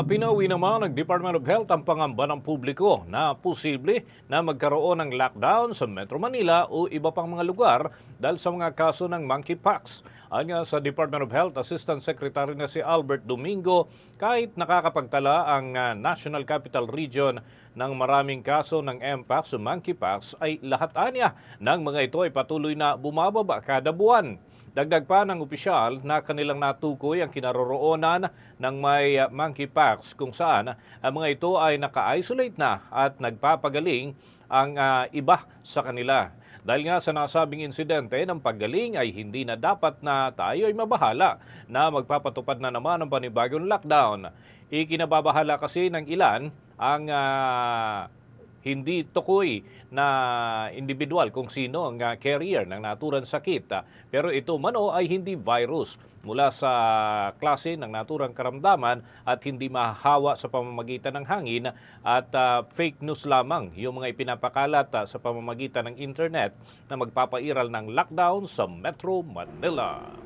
Pinauwi naman ng Department of Health ang pangamba ng publiko na posible na magkaroon ng lockdown sa Metro Manila o iba pang mga lugar dahil sa mga kaso ng monkeypox. Anya sa Department of Health Assistant Secretary na si Albert Domingo, kahit nakakapagtala ang ah, National Capital Region ng maraming kaso ng mpox o monkeypox ay lahat anya ng mga ito ay patuloy na bumababa kada buwan. Dagdag pa ng opisyal na kanilang natukoy ang kinaroroonan ng may uh, monkeypox kung saan ang mga ito ay naka-isolate na at nagpapagaling ang uh, iba sa kanila. Dahil nga sa nasabing insidente ng paggaling ay hindi na dapat na tayo ay mabahala na magpapatupad na naman ng panibagong lockdown. Ikinababahala kasi ng ilan ang ah, hindi tukoy na individual kung sino ang uh, carrier ng naturang sakit. Ah, Pero ito mano ay hindi virus mula sa klase ng naturang karamdaman at hindi mahahawa sa pamamagitan ng hangin at ah, fake news lamang yung mga ipinapakalat ah, sa pamamagitan ng internet na magpapairal ng lockdown sa Metro Manila.